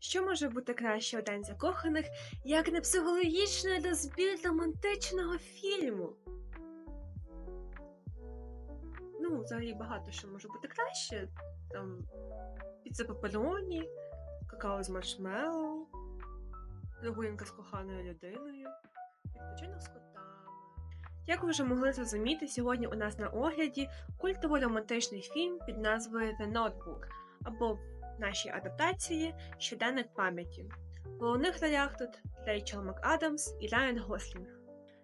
Що може бути краще у День закоханих, як не психологічний розбір романтичного фільму? Ну, взагалі багато що може бути краще. Там піца пеппероні, какао з маршмеллоу, прогулянка з коханою людиною, відпочинок з котами. Як ви вже могли зрозуміти, сьогодні у нас на огляді культово-романтичний фільм під назвою The Notebook або нашій адаптації Щоденник пам'яті. В головних ролях тут Рейчел МакАдамс і Райан Гослінг.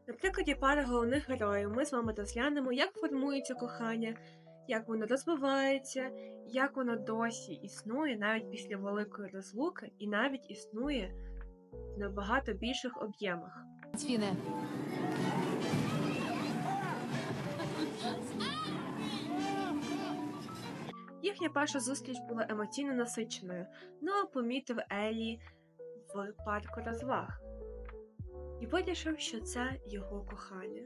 На прикладі пари головних героїв ми з вами розглянемо, як формується кохання, як воно розвивається, як воно досі існує навіть після великої розлуки і навіть існує в набагато більших об'ємах. Цвіне. Їхня перша зустріч була емоційно насиченою, но помітив Елі в парку розваг і вирішив, що це його кохання.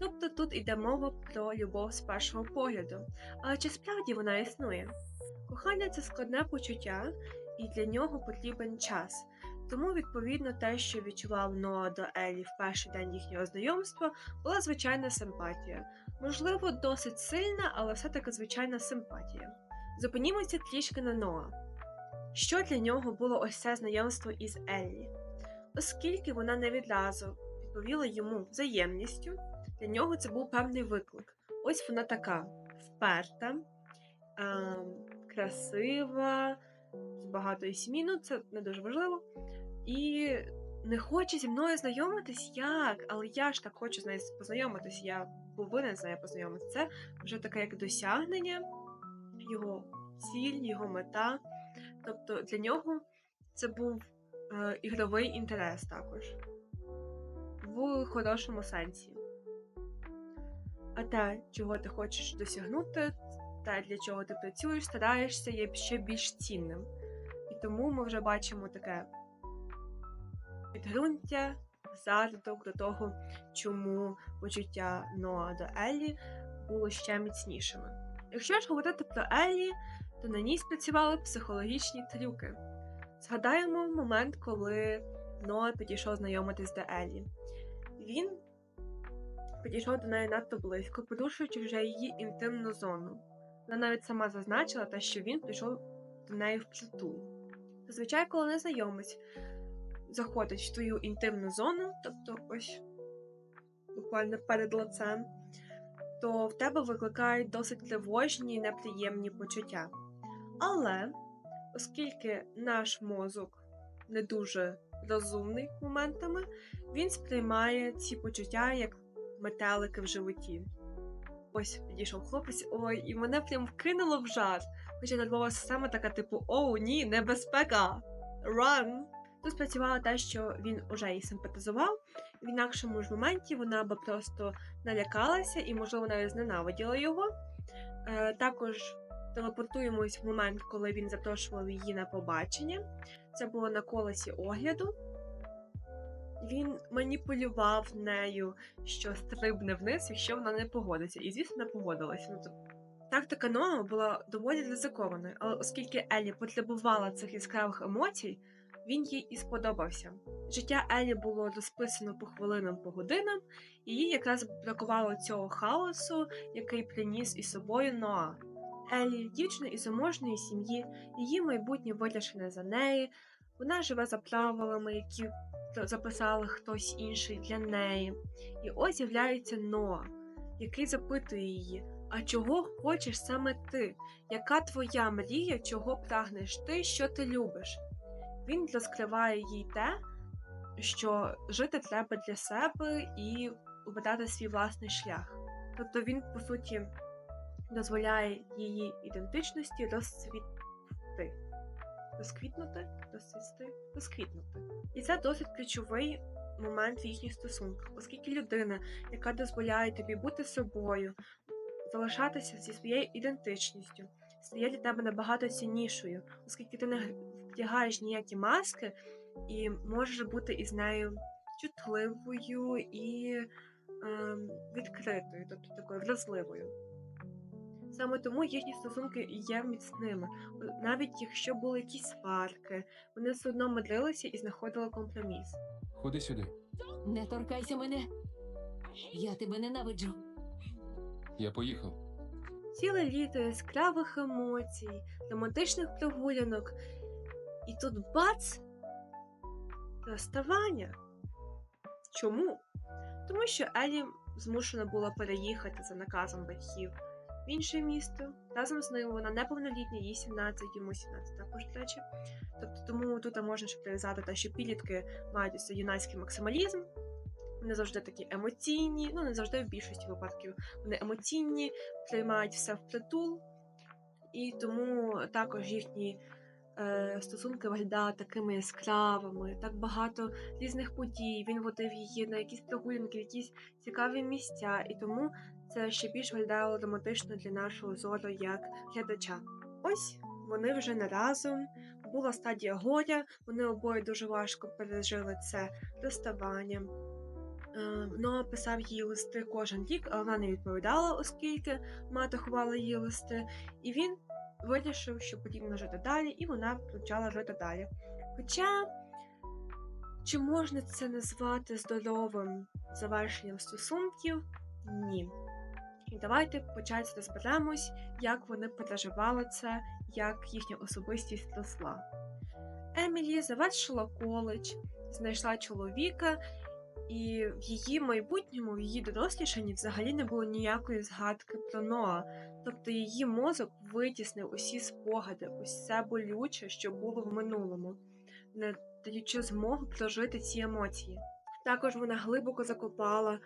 Тобто тут йде мова про любов з першого погляду. Але чи справді вона існує? Кохання це складне почуття, і для нього потрібен час. Тому, відповідно, те, що відчував Ноа до Елі в перший день їхнього знайомства, була звичайна симпатія. Можливо, досить сильна, але все-таки звичайна симпатія. Зупинімося трішки на Ноа. Що для нього було ось це знайомство із Еллі? Оскільки вона не відразу відповіла йому взаємністю, для нього це був певний виклик. Ось вона така вперта, ем, красива, з багатої сім'ї, ну це не дуже важливо. І не хоче зі мною знайомитись як, але я ж так хочу з нею познайомитись, я повинен з нею познайомитися. Це вже таке як досягнення, його ціль, його мета. Тобто для нього це був е, ігровий інтерес також в хорошому сенсі. А те, чого ти хочеш досягнути, те, для чого ти працюєш, стараєшся, є ще більш цінним. І тому ми вже бачимо таке підґрунтя, зародок до того, чому почуття Ноа до Еллі було ще міцнішими. Якщо ж говорити про Еллі, то на ній спрацювали психологічні трюки. Згадаємо момент, коли Ноа підійшов знайомитись до Еллі. Він підійшов до неї надто близько, порушуючи вже її інтимну зону. Вона навіть сама зазначила те, що він прийшов до неї впритул. Зазвичай, коли незнайомець заходить в твою інтимну зону, тобто ось буквально перед лицем, то в тебе викликають досить тривожні і неприємні почуття. Але оскільки наш мозок не дуже розумний моментами, він сприймає ці почуття як метелики в животі. Ось підійшов хлопець, ой, і мене прям вкинуло в жар. Хоча нервова система така, типу, оу, ні, небезпека! Run! Тут спрацювало те, що він уже їй симпатизував, в інакшому ж моменті вона би просто налякалася і, можливо, навіть зненавиділа його. Е, також телепортуємось в момент, коли він запрошував її на побачення. Це було на колесі огляду. Він маніпулював нею, що стрибне вниз, якщо вона не погодиться. І, звісно, не погодилася. Ну. Тактика Ноа була доволі ризикованою, але оскільки Елі потребувала цих яскравих емоцій, він їй і сподобався. Життя Елі було розписано по хвилинам, по годинам, і їй якраз бракувало цього хаосу, який приніс із собою Ноа. Елі, дівчина із заможної сім'ї, її майбутнє вирішене за неї. Вона живе за правилами, які записали хтось інший для неї. І ось з'являється Ноа, який запитує її: А чого хочеш саме ти? Яка твоя мрія, чого прагнеш ти, що ти любиш? Він розкриває їй те, що жити треба для себе і обирати свій власний шлях. Тобто він, по суті, дозволяє її ідентичності розцвіти. Розквітнути, розцвісти, розквітнути. І це досить ключовий момент в їхніх стосунках, оскільки людина, яка дозволяє тобі бути собою, залишатися зі своєю ідентичністю, стає для тебе набагато ціннішою, оскільки ти не вдягаєш ніякі маски і можеш бути із нею чутливою і ем, відкритою, тобто такою вразливою. Саме тому їхні стосунки є міцними. Навіть якщо були якісь сварки, вони все одно мирилися і знаходили компроміс. Ходи сюди. Не торкайся мене. Я тебе ненавиджу. Я поїхав. Ціле літо яскравих емоцій, романтичних прогулянок. І тут бац! Розставання. Чому? Тому що Елі змушена була переїхати за наказом батьків в інше місто. Разом з ним вона неповнолітня, їй 17, йому 17 також, до речі. Тобто тому тут можна ще прив'язати те, що підлітки мають ось юнацький максималізм. Вони завжди такі емоційні, ну не завжди в більшості випадків. Вони емоційні, приймають все впритул, і тому також їхні стосунки виглядали такими яскравими, так багато різних подій. Він водив її на якісь прогулянки, якісь цікаві місця, і тому це ще більш виглядало романтично для нашого зору як глядача. Ось вони вже не разом. Була стадія горя, вони обоє дуже важко пережили це розставання. Е, Ноа писав їй листи кожен рік, але вона не відповідала, оскільки мати ховала її листи, і він вирішив, що потрібно жити далі, і вона почала жити далі. Хоча, чи можна це назвати здоровим завершенням стосунків? Ні. І давайте почати розберемось, як вони переживали це, як їхня особистість росла. Емілі завершила коледж, знайшла чоловіка, і в її майбутньому, в її дорослішанні взагалі не було ніякої згадки про Ноа. Тобто її мозок витіснив усі спогади, усе болюче, що було в минулому, не даючи змогу прожити ці емоції. Також вона глибоко закопала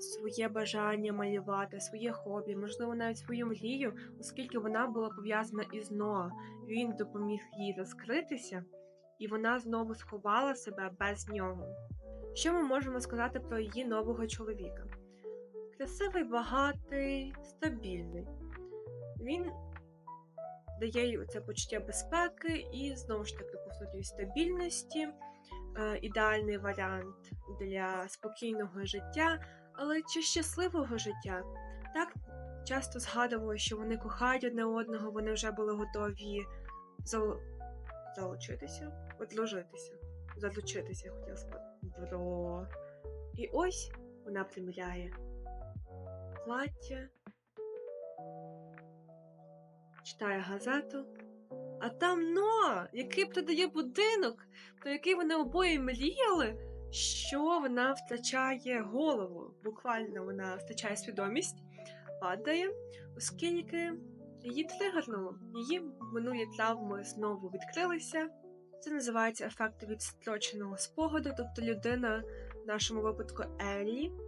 своє бажання малювати, своє хобі, можливо, навіть свою мрію, оскільки вона була пов'язана із Ноа. Він допоміг їй розкритися, і вона знову сховала себе без нього. Що ми можемо сказати про її нового чоловіка? Красивий, багатий, стабільний. Він дає їй це почуття безпеки і, знову ж таки, повторюю, стабільності, е, ідеальний варіант для спокійного життя, але чи щасливого життя? Так часто згадували, що вони кохають одне одного, вони вже були готові зал... залучитися, одружитися, залучитися, хотіла сказати. Бро. І ось вона приміряє плаття, читає газету, а там Ноа, який продає будинок, про який вони обоє мріяли, що вона втрачає голову. Буквально вона втрачає свідомість, падає, оскільки її тригернуло. Її минулі травми знову відкрилися. Це називається ефект відстроченого спогаду, тобто людина, в нашому випадку Еллі, е,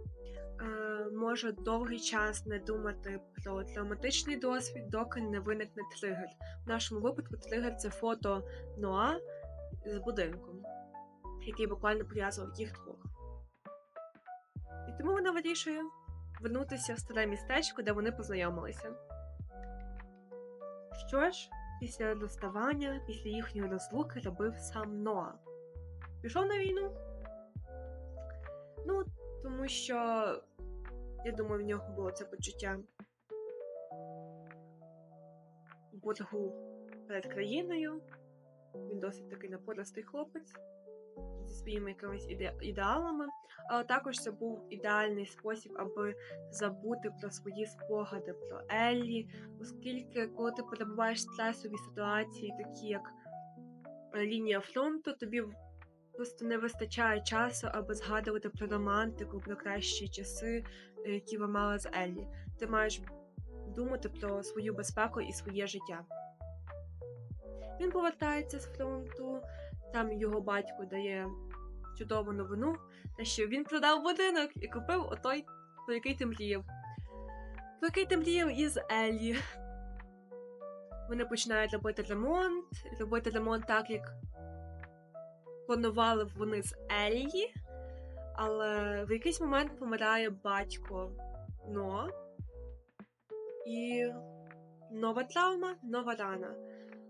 може довгий час не думати про травматичний досвід, доки не виникне тригер. В нашому випадку тригер це фото Ноа з будинком, який буквально пов'язував їх двох. І тому вона вирішує вернутися в старе містечко, де вони познайомилися. Що ж, після розставання, після їхньої розлуки робив сам Ноа. Пішов на війну. Ну, тому що, я думаю, в нього було це почуття боргу перед країною. Він досить такий напористий хлопець зі своїми якимись іде- ідеалами, але також це був ідеальний спосіб, аби забути про свої спогади про Еллі, оскільки, коли ти перебуваєш в стресовій ситуації, такі як лінія фронту, тобі просто не вистачає часу, аби згадувати про романтику, про кращі часи, е, які ви мали з Еллі. Ти маєш думати про свою безпеку і своє життя. Він повертається з фронту, там його батько дає чудову новину, те, що він продав будинок і купив отой, про який ти мріяв. Про який ти мріяв із Еллі. Вони починають робити ремонт, робити ремонт так, як планували вони з Еллі, але в якийсь момент помирає батько Ноа. І нова травма, нова рана.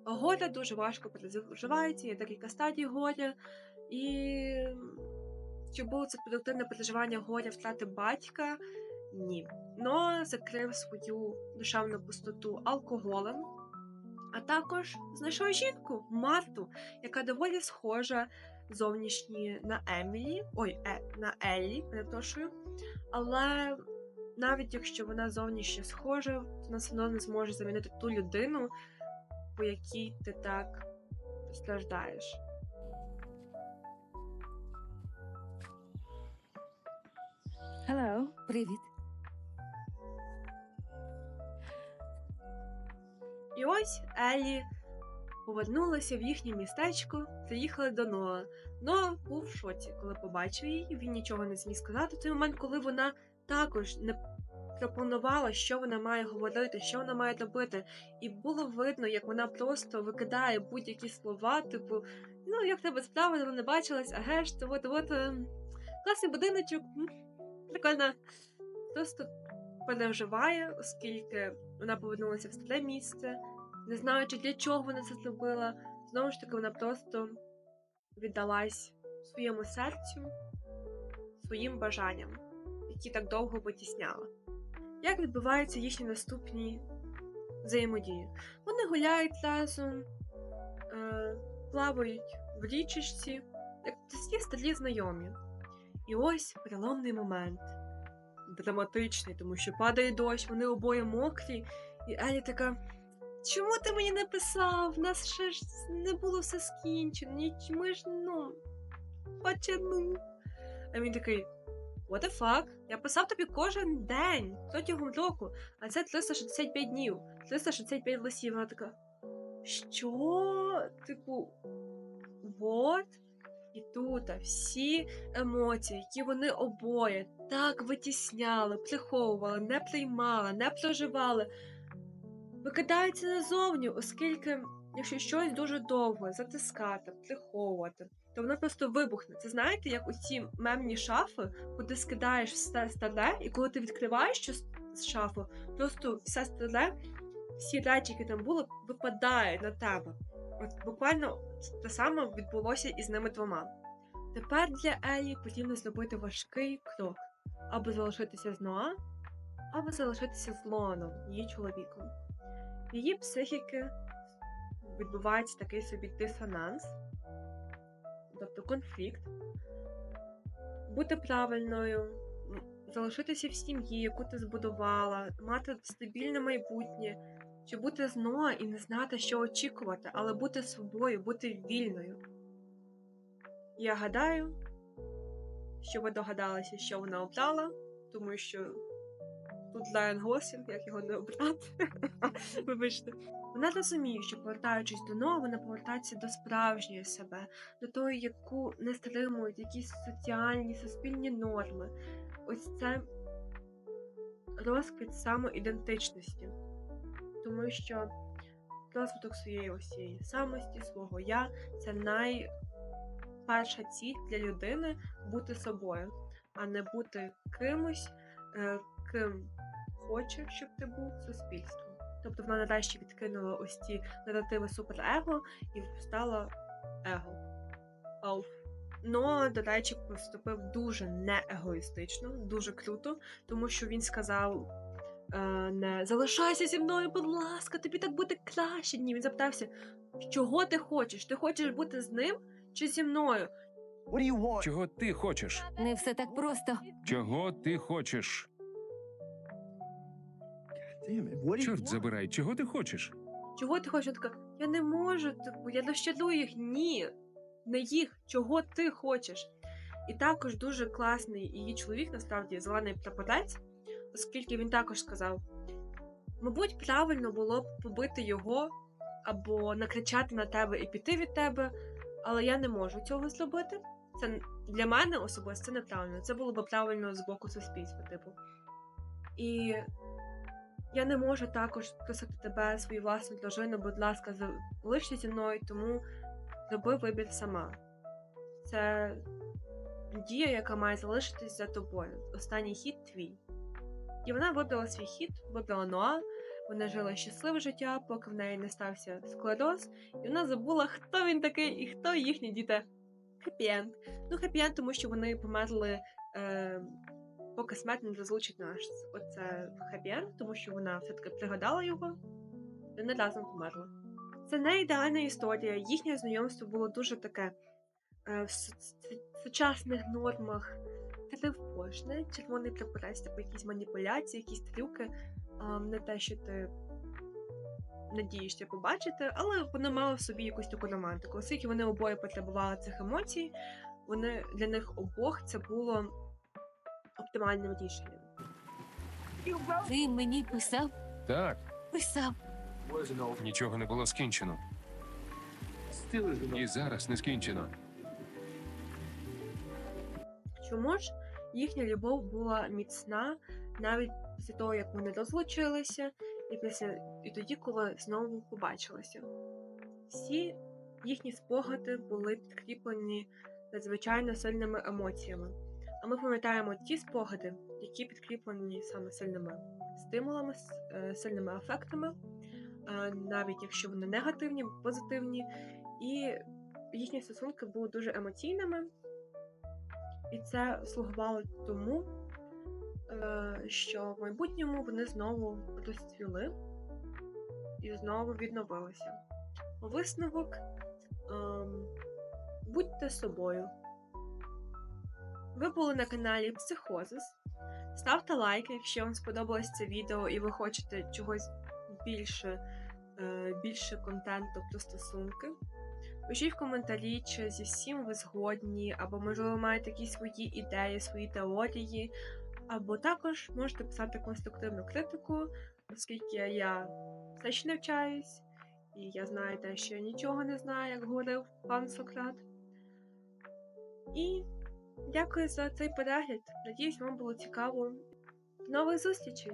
Горе дуже важко переживається, є декілька стадій горя. І щоб було це продуктивне переживання горя втрати батька, ні. Но закрив свою душевну пустоту алкоголем, а також знайшов жінку Марту, яка доволі схожа зовнішні на Емілі, ой, е, на Еллі, перепрошую. Але навіть якщо вона зовнішньо схожа, то вона все одно не зможе замінити ту людину, по якій ти так страждаєш. Hello. Привіт. І ось Еллі повернулася в їхнє містечко, приїхали до Ноа. Ноа був в шоці, коли побачив її. Він нічого не зміг сказати. В той момент, коли вона також не пропонувала, що вона має говорити, що вона має робити. І було видно, як вона просто викидає будь-які слова, типу, ну, як тебе справа, давно не бачилась, ага ж, то от, от, ем, класний будиночок, прикольно. Просто переживає, оскільки вона повернулася в старе місце, не знаючи для чого вона це зробила. Знову ж таки, вона просто віддалась своєму серцю, своїм бажанням, які так довго витісняла. Як відбуваються їхні наступні взаємодії? Вони гуляють разом, е, плавають в річечці, як всі старі знайомі. І ось переломний момент драматичний, тому що падає дощ, вони обоє мокрі, і Елі така. Чому ти мені не писав? У нас ще ж не було все скінчено, ніч ми ж ну. Почину. А він такий. What the fuck? Я писав тобі кожен день протягом року, а це 365 днів, 365 лисів. Вона така. Що? Типу, вот. І тут всі емоції, які вони обоє так витісняли, приховували, не приймали, не проживали, викидаються назовні, оскільки, якщо щось дуже довго затискати, приховувати, то воно просто вибухне. Це знаєте, як у ці мемні шафи, куди скидаєш все старе, і коли ти відкриваєш щось з шафу, просто все старе, всі речі, які там були, випадають на тебе. От буквально те саме відбулося і з ними двома. Тепер для Елі потрібно зробити важкий крок або залишитися з Ноа, або залишитися з Лоном, її чоловіком. Її психіки відбувається такий собі дисонанс, тобто конфлікт, бути правильною, залишитися в сім'ї, яку ти збудувала, мати стабільне майбутнє, чи бути з Ноа і не знати, що очікувати, але бути собою, бути вільною. Я гадаю, що ви догадалися, що вона обрала, тому що тут Лайон Гослінг, як його не обрати. Вибачте. Вона розуміє, що повертаючись до Ноа, вона повертається до справжньої себе, до тої, яку не стримують якісь соціальні, суспільні норми. Ось це розквіт самоідентичності. Тому що розвиток своєї ось цієї самості, свого я це найперша ціль для людини бути собою, а не бути кимось, е, ким хоче, щоб ти був суспільством. Тобто вона нарешті відкинула ось ці наративи суперего і стала его. Ауф. Ну, до речі, поступив дуже неегоїстично, дуже круто, тому що він сказав е, не залишайся зі мною, будь ласка, тобі так буде краще. Ні, він запитався, чого ти хочеш? Ти хочеш бути з ним чи зі мною? What do you want? Чого ти хочеш? Не все так просто. Чого ти хочеш? Чорт забирай, чого ти хочеш? Чого ти хочеш? Така, я не можу, типу, я розчарую їх. Ні, не їх, чого ти хочеш. І також дуже класний її чоловік, насправді, зелений прапорець, оскільки він також сказав: мабуть, правильно було б побити його або накричати на тебе і піти від тебе, але я не можу цього зробити. Це для мене особисто це неправильно. Це було б правильно з боку суспільства, типу. І я не можу також просити тебе, свою власну дружину, будь ласка, залишся зі мною, тому роби вибір сама. Це дія, яка має залишитись за тобою. Останній хід твій. І вона вибрала свій хід, вибрала Ноа. Вона жила щасливе життя, поки в неї не стався склероз, і вона забула, хто він такий і хто їхні діти. Хеппі-енд. Ну, хеппі-енд, тому що вони померли е, поки смерть не розлучить наш оце Хабєр, тому що вона все-таки пригадала його, і вони разом померли. Це не ідеальна історія. Їхнє знайомство було дуже таке е, в су- су- сучасних нормах тривожне, червоний прапорець, типу якісь маніпуляції, якісь трюки, не те, що ти надієшся побачити, але воно мало в собі якусь таку романтику. Оскільки вони обоє потребували цих емоцій, вони для них обох це було оптимальним рішенням. Ти мені писав, Так, писав. нічого не було скінчено. І зараз не скінчено. Чому ж їхня любов була міцна навіть після того, як вони розлучилися, і після і тоді, коли знову побачилися. Всі їхні спогади були підкріплені надзвичайно сильними емоціями. А ми пам'ятаємо ті спогади, які підкріплені саме сильними стимулами, е, сильними афектами, е, навіть якщо вони негативні, позитивні, і їхні стосунки були дуже емоційними. І це слугувало тому, е, що в майбутньому вони знову розцвіли і знову відновилися. Висновок ем, будьте собою. Ви були на каналі Психозис. Ставте лайки, якщо вам сподобалось це відео і ви хочете чогось більше, е, більше контенту про стосунки. Пишіть в коментарі, чи зі всім ви згодні, або можливо маєте якісь свої ідеї, свої теорії, або також можете писати конструктивну критику, оскільки я все ще навчаюсь, і я знаю те, що я нічого не знаю, як говорив пан Сократ. І дякую за цей перегляд. Надіюсь, вам було цікаво. До нових зустрічей!